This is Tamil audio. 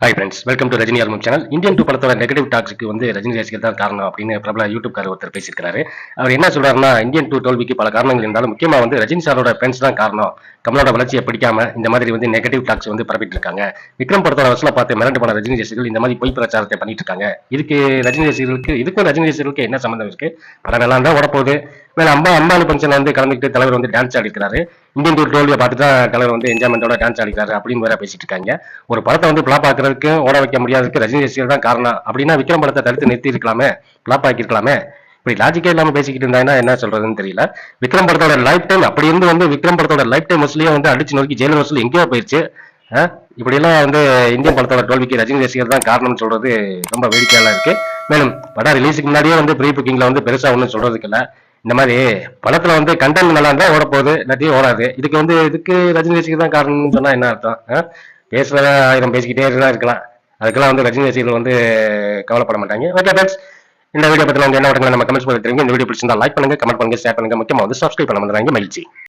Hi friends welcome to Rajini album channel Indian two படத்தோட நெகட்டிவ் டாக்ஸுக்கு வந்து ரஜினி ரசிகர் தான் காரணம் அப்படின்னு பிரபல யூடியூப் காரர் ஒருத்தர் பேசியிருக்காரு அவர் என்ன சொல்றாருன்னா இந்தியன் டூ தோல்விக்கு பல காரணங்கள் இருந்தாலும் முக்கியமாக வந்து ரஜினி சாரோட ஃப்ரெண்ட்ஸ் தான் காரணம். கமலோட வளர்ச்சியை பிடிக்காம இந்த மாதிரி வந்து நெகட்டிவ் டாக்ஸ் வந்து பரப்பிட்டு இருக்காங்க விக்ரம் படத்தோட வசூலை பார்த்து மிரண்டு போன ரஜினி ரசிகர்கள் இந்த மாதிரி பொய் பிரச்சாரத்தை பண்ணிட்டு இருக்காங்க இதுக்கு ரஜினி ரசிகர்களுக்கு இதுக்கும் ரஜினி ரசிகர்களுக்கு என்ன சம்மந்தம் இருக்கு? படம் நல்லா தான் ஓடப்போகுது. வேற அம்மா அம்பானு ஃபங்க்ஷன் வந்து கலந்துக்கிட்டு தலைவர் வந்து டான்ஸ் ஆடிக்கிறாரு இந்தியன் டூர் தோல்வியை பார்த்து தான் கலர் வந்து என்ஜாய்மெண்டோட டான்ஸ் ஆடிக்கிறாரு அப்படின்னு வேற பேசிட்டு இருக்காங்க. ஒரு படத்தை வந்து பிளாப் ஆக்குறதுக்கு ஓட வைக்க முடியாததுக்கு ரஜினி ரசிகர் தான் காரணம். அப்படின்னா விக்ரம் படத்தை தடுத்து நிறுத்தி இருக்கலாமே பிளாப் ஆக்கியிருக்கலாமே. இப்படி லாஜிக்கே இல்லாமல் பேசிக்கிட்டு இருந்தாங்கன்னா என்ன சொல்றதுன்னு தெரியல. விக்ரம் படத்தோட லைஃப் டைம் அப்படி இருந்து வந்து விக்ரம் படத்தோட லைஃப் டைம் வசூலியே வந்து அடிச்சு நோக்கி ஜெயிலர் வசூல் எங்கேயோ போயிடுச்சு இப்படிலாம் வந்து இந்தியன் படத்தோட தோல்விக்கு ரஜினி ரசிகர் தான் காரணம்னு சொல்றது ரொம்ப வேடிக்கையாக இருக்கு. மேலும் படம் ரிலீஸுக்கு முன்னாடியே வந்து ப்ரீ புக்கிங்ல வந்து பெருசா ஒன்றும் சொல்றதுக்கு இல்லை. இந்த மாதிரி படத்துல வந்து கண்டென்ட் நல்லா இருந்தா ஓட போகுது இல்லாட்டியும் ஓடாது. இதுக்கு வந்து இதுக்கு ரஜினி ரசிகர் தான் காரணம்னு சொன்னா என்ன அர்த்தம்? பேசுறத ஆயிரம் பேசிக்கிட்டே தான் இருக்கலாம். அதுக்கெல்லாம் வந்து ரஜினி ரசிகர்கள் வந்து கவலைப்பட மாட்டாங்க. ஓகே ஃப்ரெண்ட்ஸ் இந்த வீடியோ பத்தி வந்து என்ன நம்ம கமெண்ட்ஸ் பண்ணி தெரியுங்க இந்த வீடியோ பிடிச்சிருந்தா லைக் பண்ணுங்க கமெண்ட் பண்ணுங்க ஷேர் பண்ணுங்க. முக்கியமாக வந்து சப்ஸ்கிரைப் பண்ண வந்துடுறாங்க மகிழ்ச்சி.